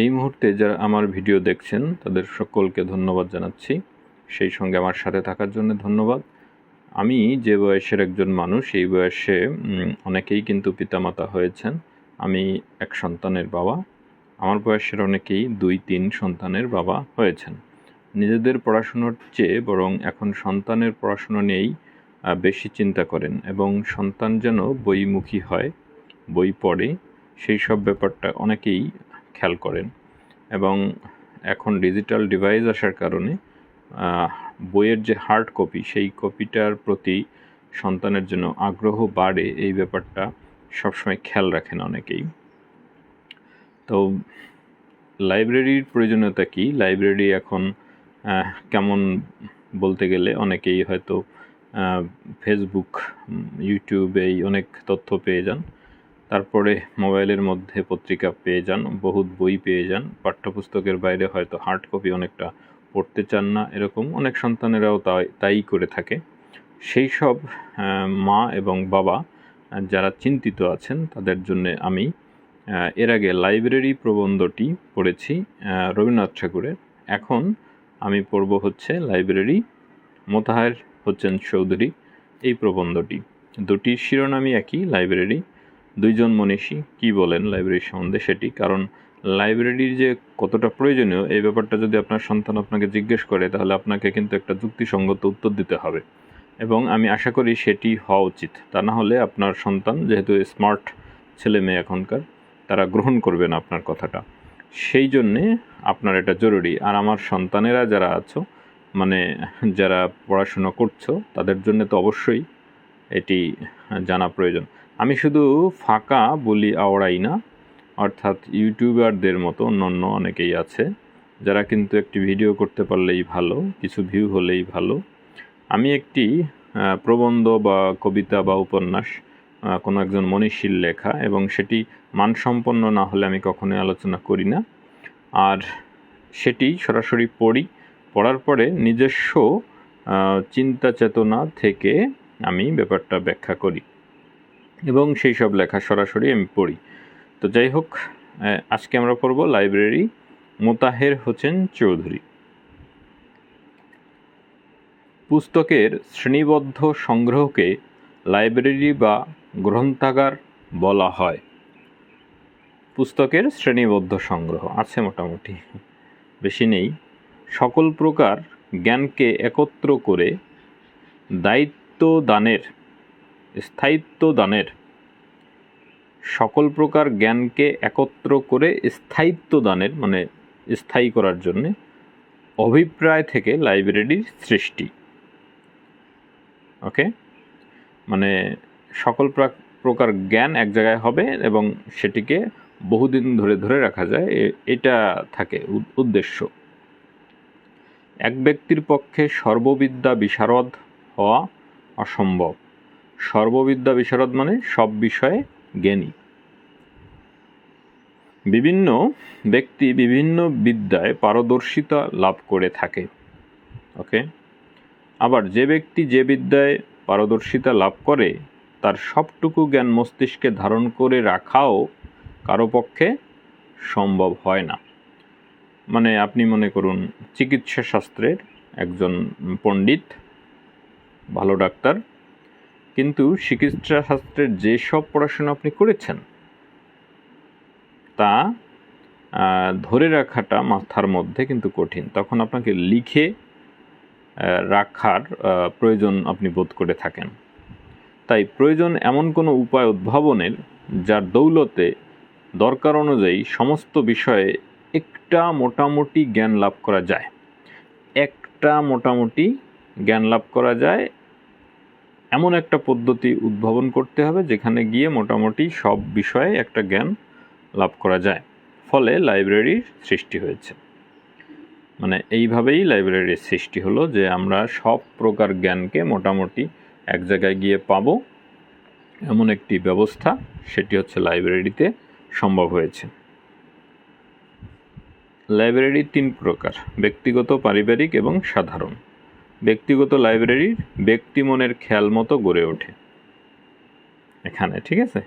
এই মুহূর্তে যারা আমার ভিডিও দেখছেন, তাদের সকলকে ধন্যবাদ জানাচ্ছি। সেই সঙ্গে আমার সাথে থাকার জন্য ধন্যবাদ। আমি যে বয়সের একজন মানুষ, এই বয়সে অনেকেই কিন্তু পিতামাতা হয়েছেন। আমি এক সন্তানের বাবা। আমার বয়সের অনেকেই দুই, তিন সন্তানের বাবা হয়েছেন। নিজেদের পড়াশুনোর চেয়ে বরং এখন সন্তানের পড়াশুনো নিয়েই বেশি চিন্তা করেন এবং সন্তান যেন বইমুখী হয়, বই পড়ে, সেই সব ব্যাপারটা অনেকেই খেয়াল করেন। এবং এখন ডিজিটাল ডিভাইস আসার কারণে বইয়ের যে হার্ড কপি সেই কপিটার প্রতি সন্তানের জন্য আগ্রহ বাড়ে, এই ব্যাপারটা সবসময় খেয়াল রাখেন অনেকেই। তো লাইব্রেরির প্রয়োজনীয়তা কি? লাইব্রেরি এখন কেমন বলতে গেলে অনেকেই হয়তো ফেসবুক ইউটিউবেই অনেক তথ্য পেয়ে যান। তারপরে মোবাইলের মধ্যে পত্রিকা পেয়ে যান, বহুত বই পেয়ে যান, পাঠ্যপুস্তকের বাইরে হয়তো হার্ড কপি অনেকটা পড়তে চান না এরকম, অনেক সন্তানেরাও তাই তাই করে থাকে। সেই সব মা এবং বাবা যারা চিন্তিত আছেন, তাদের জন্য আমি এর আগে লাইব্রেরি প্রবন্ধটি পড়েছি রবীন্দ্রনাথ ঠাকুরের। এখন আমি পড়ব হচ্ছে লাইব্রেরি মোতাহার হচ্ছেন চৌধুরী, এই প্রবন্ধটি। দুটির শিরোনামই একই, লাইব্রেরি দুইজন মনীষী কি বলেন লাইব্রেরির সম্বন্ধে সেটি? কারণ লাইব্রেরির যে কতটা প্রয়োজনীয়, এই ব্যাপারটা যদি আপনার সন্তান আপনাকে জিজ্ঞেস করে, তাহলে আপনাকে কিন্তু একটা যুক্তিসঙ্গত উত্তর দিতে হবে। এবং আমি আশা করি সেটি হওয়া উচিত। তা না হলে আপনার সন্তান, যেহেতু স্মার্ট ছেলে মেয়ে এখনকার, তারা গ্রহণ করবে না আপনার কথাটা। সেই জন্যে আপনার এটা জরুরি। আর আমার সন্তানেরা যারা আছো মানে যারা পড়াশোনা করছ, তাদের জন্য তো অবশ্যই এটি জানা প্রয়োজন। আমি শুধু ফাঁকা বলি আওড়াই না, অর্থাৎ ইউটিউবারদের মতো অন্যান্য অনেকেই আছে, যারা কিন্তু একটি ভিডিও করতে পারলেই ভালো, কিছু ভিউ হলেই ভালো। আমি একটি প্রবন্ধ বা কবিতা বা উপন্যাস কোনো একজন মনীষীর লেখা এবং সেটি মানসম্পন্ন না হলে আমি কখনোই আলোচনা করি না। আর সেটি সরাসরি পড়ি, পড়ার পরে নিজস্ব চিন্তা চেতনা থেকে আমি ব্যাপারটা ব্যাখ্যা করি। এবং সেই সব লেখা সরাসরি আমি পড়ি। তো যাই হোক আজকে আমরা পড়ব লাইব্রেরি মোতাহের হোসেন চৌধুরী। পুস্তকের শ্রেণীবদ্ধ সংগ্রহকে লাইব্রেরি বা গ্রন্থাগার বলা হয়। পুস্তকের শ্রেণীবদ্ধ সংগ্রহ আছে মোটামুটি, বেশি নেই। সকল প্রকার জ্ঞানকে একত্র করে দায়িত্ব দানের স্থায়িত্ব দানের সকল প্রকার জ্ঞানকে একত্র করে স্থায়িত্ব দানের মানে স্থায়ী করার জন্য অভিপ্রায় থেকে লাইব্রেরির সৃষ্টি। ওকে? মানে সকল প্রা- প্রকার জ্ঞান এক জায়গায় হবে এবং সেটিকে বহুদিন ধরে ধরে রাখা যায়। এটা থাকে উদ্দেশ্য। এক ব্যক্তির পক্ষে সর্ববিদ্যা বিশারদ হওয়া অসম্ভব। সর্ববিদ্যা বিশারদ মানে সব বিষয়ে জ্ঞানী। বিভিন্ন ব্যক্তি বিভিন্ন বিদ্যায় পারদর্শিতা লাভ করে থাকে, ওকে? আবার যে ব্যক্তি যে বিদ্যায় পারদর্শিতা লাভ করে, তার সবটুকু জ্ঞান মস্তিষ্কে ধারণ করে রাখাও কারও পক্ষে সম্ভব হয় না। মানে আপনি মনে করুন চিকিৎসা শাস্ত্রের একজন পণ্ডিত, ভালো ডাক্তার কিন্তু চিকিৎসা শাস্ত্রের যেসব পড়াশোনা আপনি করেছেন, তা ধরে রাখাটা মাথার মধ্যে কিন্তু কঠিন। তখন আপনাকে লিখে রাখার প্রয়োজন আপনি বোধ করে থাকেন। তাই প্রয়োজন এমন কোনো উপায় উদ্ভাবনের, যার দৌলতে দরকার অনুযায়ী সমস্ত বিষয়ে একটা মোটামুটি জ্ঞান লাভ করা যায়। একটা মোটামুটি জ্ঞান লাভ করা যায় এমন একটা পদ্ধতি উদ্ভাবন করতে হবে যেখানে গিয়ে মোটামুটি সব বিষয়ে একটা জ্ঞান লাভ করা যায়। ফলে লাইব্রেরির সৃষ্টি হয়েছে। মানে এইভাবেই লাইব্রেরির সৃষ্টি হলো যে আমরা সব প্রকার জ্ঞানকে মোটামুটি এক জায়গায় গিয়ে পাবো। এমন একটি ব্যবস্থা সেটি হচ্ছে লাইব্রেরিতে সম্ভব হয়েছে। লাইব্রেরি তিন প্রকার, ব্যক্তিগত, পারিবারিক এবং সাধারণ। ব্যক্তিগত লাইব্রেরির ব্যক্তি মনের খেয়াল মতো গড়ে ওঠে। এখানে, ঠিক আছে?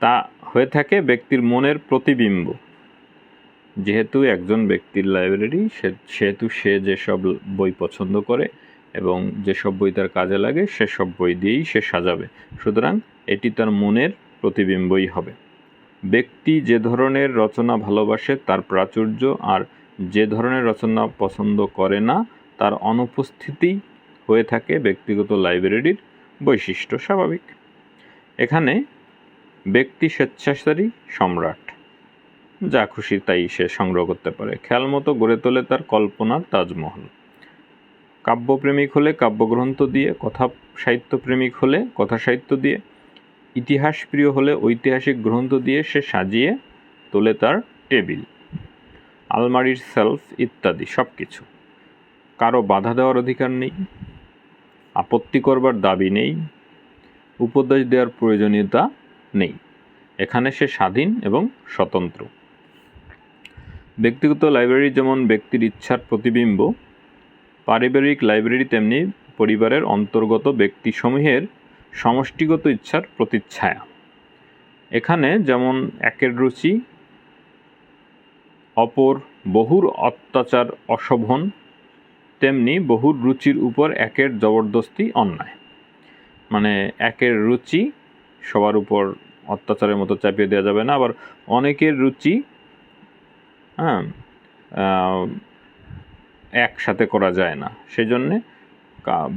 তা হয়ে থাকে ব্যক্তির মনের প্রতিবিম্ব। যেহেতু একজন ব্যক্তির লাইব্রেরি সেহেতু সে যেসব বই পছন্দ করে এবং যেসব বই তার কাজে লাগে সেসব বই দিয়েই সে সাজাবে। সুতরাং এটি তার মনের প্রতিবিম্বই হবে। ব্যক্তি যে ধরনের রচনা ভালোবাসে তার প্রাচুর্য, আর যে ধরনের রচনা পছন্দ করে না তার অনুপস্থিতি হয়ে থাকে ব্যক্তিগত লাইব্রেরির বৈশিষ্ট্য স্বাভাবিক। এখানে ব্যক্তি স্বেচ্ছাচারী সম্রাট। যা খুশি তাই সে সংগ্রহ করতে পারে। খেয়াল মতো গড়ে তোলে তার কল্পনার তাজমহল। কাব্যপ্রেমিক হলে কাব্যগ্রন্থ দিয়ে, কথা সাহিত্যপ্রেমিক হলে কথা সাহিত্য দিয়ে ইতিহাস প্রিয় হলে ঐতিহাসিক গ্রন্থ দিয়ে সে সাজিয়ে তোলে তার টেবিল। আলমারির সেলফ ইত্যাদি সব কিছু কারও বাধা দেওয়ার অধিকার নেই, আপত্তি করবার দাবি নেই, উপদেশ দেওয়ার প্রয়োজনীয়তা নেই। এখানে সে স্বাধীন এবং স্বতন্ত্র। ব্যক্তিগত লাইব্রেরি যেমন ব্যক্তির ইচ্ছার প্রতিবিম্ব, পারিবারিক লাইব্রেরি তেমনি পরিবারের অন্তর্গত ব্যক্তিসমূহের সমষ্টিগত ইচ্ছার প্রতিচ্ছায়া। এখানে যেমন একের রুচি, অপর বহুর অত্যাচার, অশোভন তেমনি বহুর রুচির উপর একের জবরদস্তি অন্যায়। মানে একের রুচি সবার উপর অত্যাচারের মতো চাপিয়ে দেওয়া যাবে না, আবার অনেকের রুচি হ্যাঁ একসাথে করা যায় না। সেই জন্যে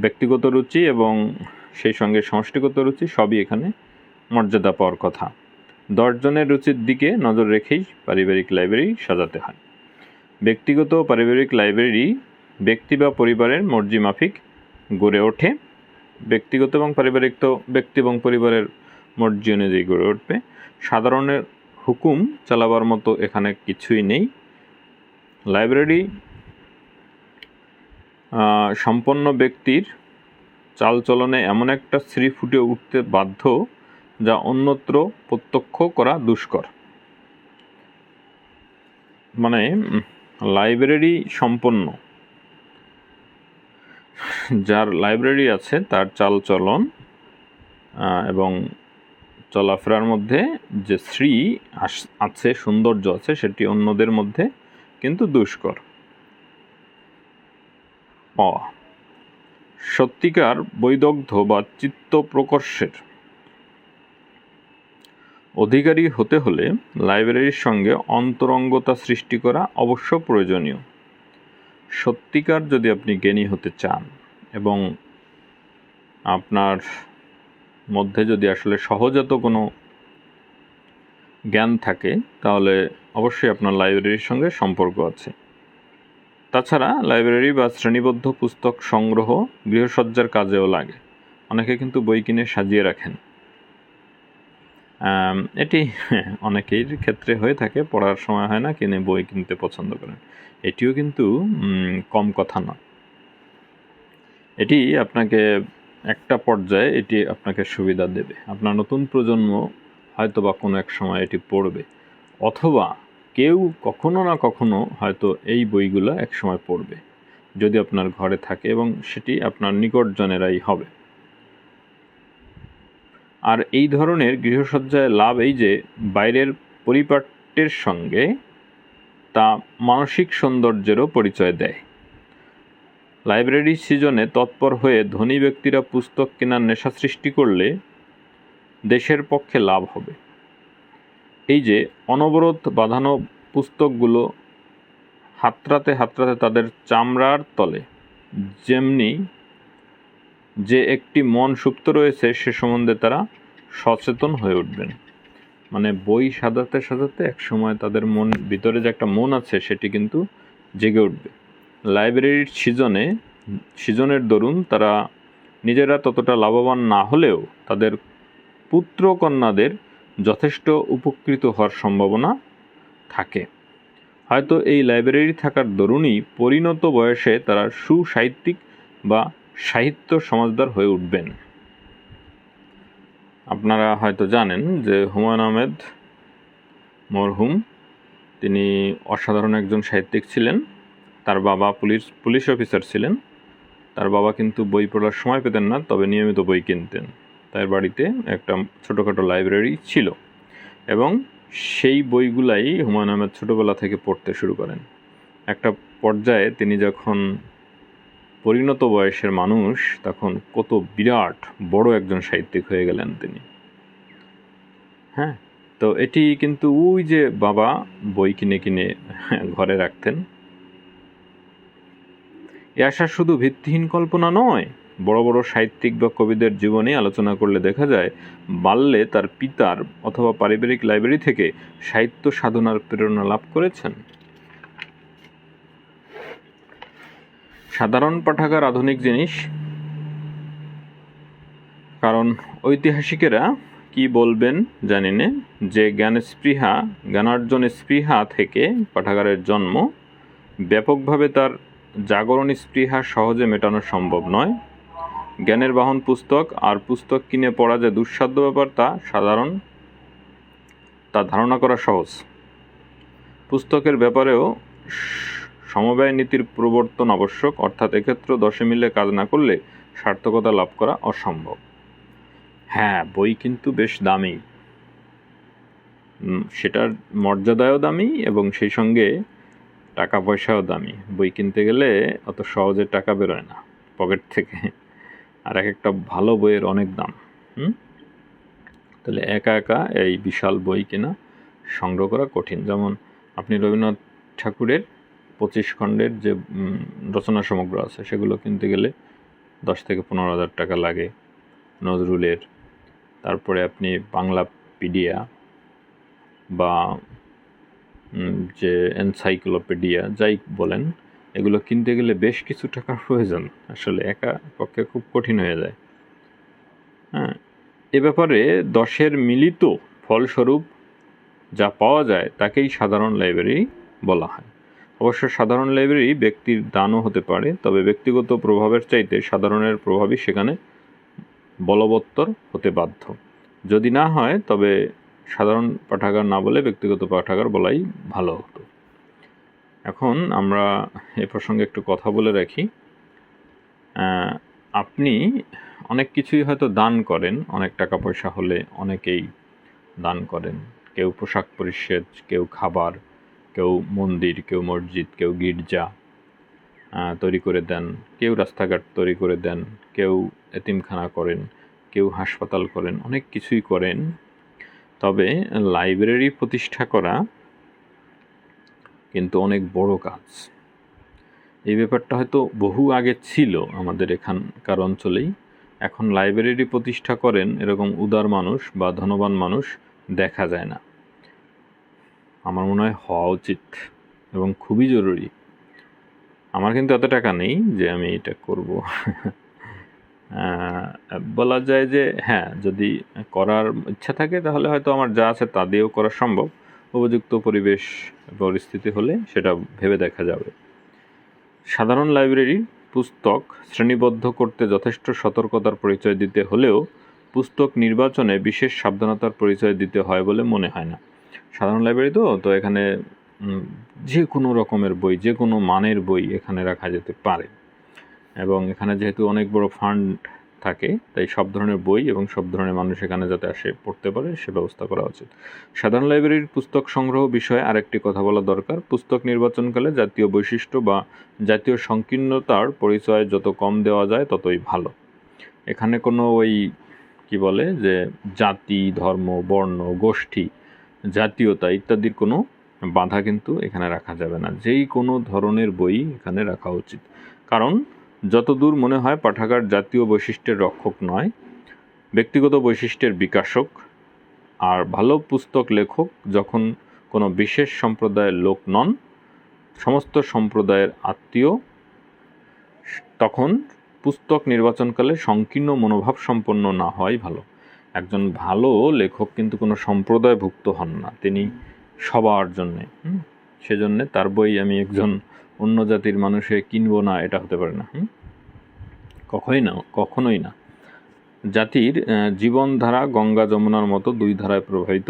ব্যক্তিগত রুচি এবং সেই সঙ্গে সমষ্টিগত রুচি সবই এখানে মর্যাদা পাওয়ার কথা। দশজনের রুচির দিকে নজর রেখেই পারিবারিক লাইব্রেরি সাজাতে হয়। ব্যক্তিগত পারিবারিক লাইব্রেরি ব্যক্তি বা পরিবারের মর্জি মাফিক গড়ে ওঠে। ব্যক্তিগত এবং পারিবারিক তো ব্যক্তি এবং পরিবারের মর্জি অনুযায়ী গড়ে উঠবে। সাধারণের হুকুম চালাবার মতো এখানে কিছুই নেই। লাইব্রেরি সম্পন্ন ব্যক্তির চালচলনে এমন একটা শ্রী ফুটে উঠতে বাধ্য যা অন্যত্র প্রত্যক্ষ করা দুষ্কর। মানে লাইব্রেরি সম্পন্ন। যার লাইব্রেরি আছে, তার চালচলন এবং চলাফেরার মধ্যে যে শ্রী আছে, সৌন্দর্য আছে, সেটি অন্যদের মধ্যে কিন্তু দুষ্কর। পাওয়া সত্যিকার বৈদগ্ধ বা চিত্ত প্রকর্ষের অধিকারী হতে হলে লাইব্রেরির সঙ্গে অন্তরঙ্গতা সৃষ্টি করা অবশ্য প্রয়োজনীয়। সত্যিকার যদি আপনি জ্ঞানী হতে চান এবং আপনার মধ্যে যদি আসলে সহজাত কোনো জ্ঞান থাকে, তাহলে অবশ্যই আপনার লাইব্রেরির সঙ্গে সম্পর্ক আছে। তাছাড়া লাইব্রেরি বা শ্রেণীবদ্ধ পুস্তক সংগ্রহ গৃহসজ্জার কাজেও লাগে। অনেকে কিন্তু বই কিনে সাজিয়ে রাখেন। এটি অনেকের ক্ষেত্রে হয়ে থাকে, পড়ার সময় হয় না, কিনে বই কিনতে পছন্দ করেন। এটিও কিন্তু কম কথা নয়। এটি আপনাকে একটা পর্যায়ে এটি আপনাকে সুবিধা দেবে। আপনার নতুন প্রজন্ম হয়তো বা কোনো এক সময় এটি পড়বে, অথবা কেউ কখনো না কখনো হয়তো এই বইগুলো এক সময় পড়বে, যদি আপনার ঘরে থাকে এবং সেটি আপনার নিকটজনেরাই হবে। আর এই ধরনের গৃহসজ্জায় লাভ এই যে বাইরের পরিপাট্যের সঙ্গে তা মানসিক সৌন্দর্যেরও পরিচয় দেয়। লাইব্রেরি সিজনে তৎপর হয়ে ধনী ব্যক্তিরা পুস্তক কেনার নেশা সৃষ্টি করলে দেশের পক্ষে লাভ হবে। এই যে অনবরত বাঁধানো পুস্তকগুলো হাতড়াতে হাতড়াতে তাদের চামড়ার তলে, যেমনি যে একটি মন সুপ্ত রয়েছে সে সম্বন্ধে তারা সচেতন হয়ে উঠবেন। মানে বই সাজাতে সাজাতে এক সময় তাদের মন ভিতরে যে একটা মন আছে সেটি কিন্তু জেগে উঠবে। লাইব্রেরির সিজনে, সিজনের দরুন তারা নিজেরা ততটা লাভবান না হলেও তাদের পুত্র কন্যাদের যথেষ্ট উপকৃত হওয়ার সম্ভাবনা থাকে। হয়তো এই লাইব্রেরি থাকার দরুনই পরিণত বয়সে তারা সুসাহিত্যিক বা সাহিত্য সমাজদার হয়ে উঠবেন। আপনারা হয়তো জানেন যে হুমায়ুন আহমেদ মরহুম, তিনি অসাধারণ একজন সাহিত্যিক ছিলেন। তার বাবা পুলিশ পুলিশ অফিসার ছিলেন। তার বাবা কিন্তু বই পড়ার সময় পেতেন না, তবে নিয়মিত বই কিনতেন। তার বাড়িতে একটা ছোটোখাটো লাইব্রেরি ছিল এবং সেই বইগুলাই হুমায়ুন আহমেদ ছোটোবেলা থেকে পড়তে শুরু করেন। একটা পর্যায়ে তিনি যখন পরিণত বয়সের মানুষ, তখন কত বিরাট বড় একজন সাহিত্যিক হয়ে গেলেন তিনি। হ্যাঁ তো এটি কিন্তু ওই যে বাবা বই কিনে কিনে ঘরে রাখতেন এ আশা শুধু ভিত্তিহীন কল্পনা নয়, বড় বড় সাহিত্যিক বা কবিদের জীবনে আলোচনা করলে দেখা যায়, বাল্যে তার পিতার অথবা পারিবারিক লাইব্রেরি থেকে সাহিত্য সাধনার প্রেরণা লাভ করেছেন। সাধারণ পাঠাগার আধুনিক জিনিস। কারণ ঐতিহাসিকেরা কি বলবেন জানি না। যে জ্ঞান স্পৃহা জ্ঞানার্জন স্পৃহা থেকে পাঠাগারের জন্ম, ব্যাপকভাবে তার জাগরণ স্পৃহা সহজে মেটানো সম্ভব নয়। জ্ঞানের বাহন পুস্তক আর পুস্তক কিনে পড়া যে দুঃসাধ্য ব্যাপার তা সাধারণ, তা ধারণা করা সহজ। পুস্তকের ব্যাপারেও সমবায় নীতির প্রবর্তন আবশ্যক, অর্থাৎ এক্ষেত্রে দশে মিলে কাজ না করলে সার্থকতা লাভ করা অসম্ভব। হ্যাঁ বই কিন্তু বেশ দামি। সেটার মর্যাদায়ও দামি এবং সেই সঙ্গে টাকা পয়সাও দামি। বই কিনতে গেলে অত সহজে টাকা বেরোয় না, পকেট থেকে। আর এক একটা ভালো বইয়ের অনেক দাম, হুম? তাহলে একা একা এই বিশাল বই কেনা সংগ্রহ করা কঠিন। যেমন আপনি রবীন্দ্রনাথ ঠাকুরের পঁচিশ খণ্ডের যে রচনা সমগ্র আছে, সেগুলো কিনতে গেলে দশ থেকে পনেরো হাজার টাকা লাগে। নজরুলের, তারপরে আপনি বাংলা পিডিয়া বা যে এনসাইক্লোপিডিয়া যাই বলেন, এগুলো কিনতে গেলে বেশ কিছু টাকার প্রয়োজন। আসলে একা পক্ষে খুব কঠিন হয়ে যায়। হ্যাঁ এ ব্যাপারে দশের মিলিত ফলস্বরূপ যা পাওয়া যায় তাকেই সাধারণ লাইব্রেরি বলা হয়। অবশ্য সাধারণ লাইব্রেরি ব্যক্তির দানও হতে পারে, তবে ব্যক্তিগত প্রভাবের চাইতে সাধারণের প্রভাবই সেখানে বলবত্তর হতে বাধ্য। যদি না হয়, তবে সাধারণ পাঠাগার না বলে ব্যক্তিগত পাঠাগার বলাই ভালো হতো। এখন আমরা এ প্রসঙ্গে একটু কথা বলে রাখি। আপনি অনেক কিছুই হয়তো দান করেন, অনেক টাকা পয়সা হলে অনেকেই দান করেন। কেউ পোশাক পরিচ্ছেদ, কেউ খাবার, কেউ মন্দির, কেউ মসজিদ, কেউ গির্জা তৈরি করে দেন, কেউ রাস্তাঘাট তৈরি করে দেন, কেউ এতিমখানা করেন, কেউ হাসপাতাল করেন, অনেক কিছুই করেন। তবে লাইব্রেরি প্রতিষ্ঠা করা কিন্তু অনেক বড় কাজ। এই ব্যাপারটা হয়তো বহু আগে ছিল আমাদের এখানকার অঞ্চলেই। এখন লাইব্রেরি প্রতিষ্ঠা করেন এরকম উদার মানুষ বা ধনবান মানুষ দেখা যায় না। আমার মনে হয় হওয়া উচিত এবং খুবই জরুরি। আমার কিন্তু এত টাকা নেই যে আমি এটা করব। বলা যায় যে হ্যাঁ যদি করার ইচ্ছা থাকে, তাহলে হয়তো আমার যা আছে তা দিয়েও করা সম্ভব। উপযুক্ত পরিবেশ পরিস্থিতি হলে সেটা ভেবে দেখা যাবে। সাধারণ লাইব্রেরি, পুস্তক শ্রেণীবদ্ধ করতে যথেষ্ট সতর্কতার পরিচয় দিতে হলেও পুস্তক নির্বাচনে বিশেষ সাবধানতার পরিচয় দিতে হয় বলে মনে হয় না। সাধারণ লাইব্রেরি তো তো এখানে যে কোনো রকমের বই, যে কোনো মানের বই এখানে রাখা যেতে পারে। এবং এখানে যেহেতু অনেক বড় ফান্ড থাকে, তাই সব ধরনের বই এবং সব ধরনের মানুষ এখানে যাতে আসে, পড়তে পারে, সে ব্যবস্থা করা উচিত। সাধারণ লাইব্রেরির পুস্তক সংগ্রহ বিষয়ে আরেকটি কথা বলা দরকার। পুস্তক নির্বাচনকালে জাতীয় বৈশিষ্ট্য বা জাতীয় সংকীর্ণতার পরিচয় যত কম দেওয়া যায়, ততই ভালো। এখানে কোনো ওই, কি বলে, যে জাতি, ধর্ম, বর্ণ, গোষ্ঠী, জাতীয়তা ইত্যাদির কোনো বাধা কিন্তু এখানে রাখা যাবে না। যেই কোনো ধরনের বই এখানে রাখা উচিত। কারণ যতদূর মনে হয় পাঠাগার জাতীয় বৈশিষ্ট্যের রক্ষক নয়, ব্যক্তিগত বৈশিষ্ট্যের বিকাশক। আর ভালো পুস্তক লেখক যখন কোনো বিশেষ সম্প্রদায়ের লোক নন, সমস্ত সম্প্রদায়ের আত্মীয়, তখন পুস্তক নির্বাচনকালে সংকীর্ণ মনোভাব সম্পন্ন না হয় ভালো। একজন ভালো লেখক কিন্তু কোনো সম্প্রদায়ভুক্ত হন না। তিনি সবার জন্যে সেজন্যে তার বই আমি একজন অন্য জাতির মানুষে কিনবো না, এটা হতে পারে না কখনোই না কখনোই না। জাতির জীবনধারা গঙ্গা যমুনার মতো দুই ধারায় প্রবাহিত।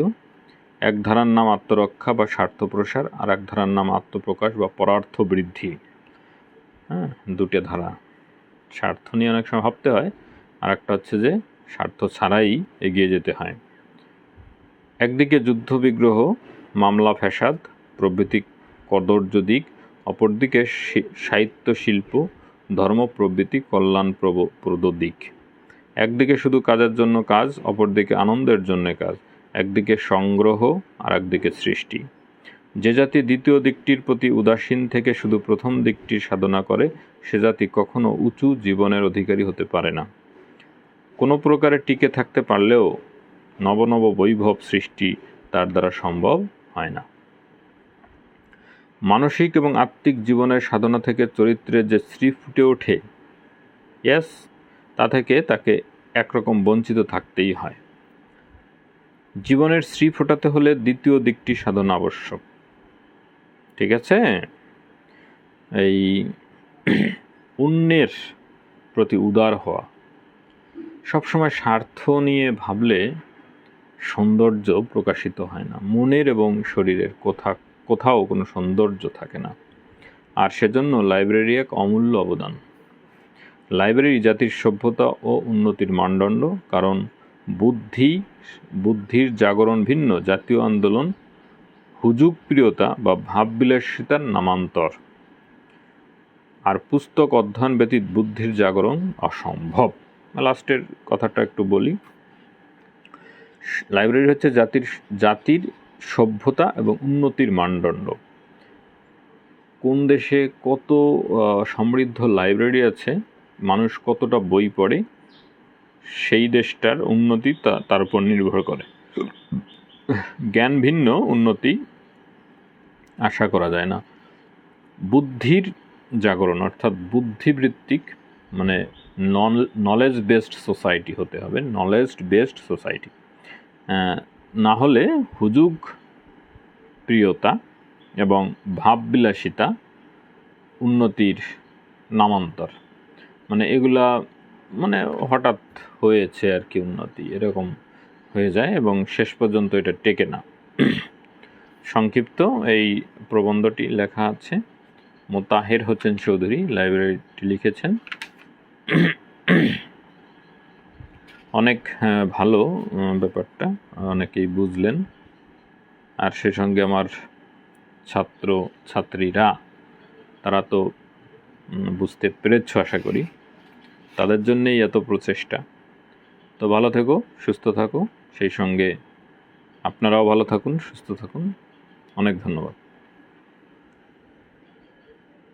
এক ধারার নাম আত্মরক্ষা বা স্বার্থ প্রসার আর এক ধারার নাম আত্মপ্রকাশ বা পরার্থ বৃদ্ধি হ্যাঁ দুটো ধারা। স্বার্থ নিয়ে অনেক সময় ভাবতে হয়, আর একটা হচ্ছে যে স্বার্থ ছাড়াই এগিয়ে যেতে হয়। একদিকে যুদ্ধবিগ্রহ মামলা ফ্যাসাদ প্রভৃতি কদর্য দিক অপরদিকে সাহিত্য শিল্প ধর্ম প্রভৃতি কল্যাণপ্রদ দিক। একদিকে শুধু কাজের জন্য কাজ, অপরদিকে আনন্দের জন্য কাজ। একদিকে সংগ্রহ আর একদিকে সৃষ্টি। যে জাতি দ্বিতীয় দিকটির প্রতি উদাসীন থেকে শুধু প্রথম দিকটি সাধনা করে, সে জাতি কখনো উঁচু জীবনের অধিকারী হতে পারে না। কোনো প্রকারে টিকে থাকতে পারলেও নব নব বৈভব সৃষ্টি তার দ্বারা সম্ভব হয় না। মানসিক এবং আত্মিক জীবনের সাধনা থেকে চরিত্রের যে শ্রী ফুটে ওঠে ইয়াস তা থেকে তাকে একরকম বঞ্চিত থাকতেই হয়। জীবনের শ্রী ফোটাতে হলে দ্বিতীয় দিকটি সাধনা আবশ্যক। ঠিক আছে? এই অন্যের প্রতি উদার হওয়া। সবসময় স্বার্থ নিয়ে ভাবলে সৌন্দর্য প্রকাশিত হয় না। মনের এবং শরীরের কোথা কোথাও কোনো সৌন্দর্য থাকে না। আর সেজন্য লাইব্রেরি এক অমূল্য অবদান। লাইব্রেরি জাতির সভ্যতা ও উন্নতির মানদণ্ড, কারণ বুদ্ধি, বুদ্ধির জাগরণ ভিন্ন, জাতীয় আন্দোলন হুজুগ প্রিয়তা বা ভাববিলাসিতার নামান্তর। আর পুস্তক অধ্যয়ন ব্যতীত বুদ্ধির জাগরণ অসম্ভব। লাস্টের কথাটা একটু বলি। লাইব্রেরি হচ্ছে জাতির জাতির সভ্যতা এবং উন্নতির মানদণ্ড। কোন দেশে কত সমৃদ্ধ লাইব্রেরি আছে, মানুষ কতটা বই পড়ে, সেই দেশটার উন্নতি তার উপর নির্ভর করে। জ্ঞান ভিন্ন, উন্নতি আশা করা যায় না। বুদ্ধির জাগরণ, অর্থাৎ বুদ্ধিবৃত্তিক মানে নলেজ বেসড সোসাইটি হতে হবে নলেজ বেসড সোসাইটি না হলে হুজুগ প্রিয়তা এবং ভাববিলাসিতা উন্নতির নামান্তর। মানে এগুলা মানে হঠাৎ হয়েছে আর কি উন্নতি, এরকম হয়ে যায় এবং শেষ পর্যন্ত এটা টেকে না। সংক্ষিপ্ত এই প্রবন্ধটি লেখা আছে, মোতাহের হোসেন চৌধুরী লাইব্রেরিটি লিখেছেন। অনেক ভালো ব্যাপারটা, অনেকেই বুঝলেন। আর সে সঙ্গে আমার ছাত্র, ছাত্রীরা, তারা তো বুঝতে পেরেছ আশা করি, তাদের জন্যেই এত প্রচেষ্টা। তো ভালো থেকো, সুস্থ থাকো, সেই সঙ্গে আপনারাও ভালো থাকুন, সুস্থ থাকুন। অনেক ধন্যবাদ।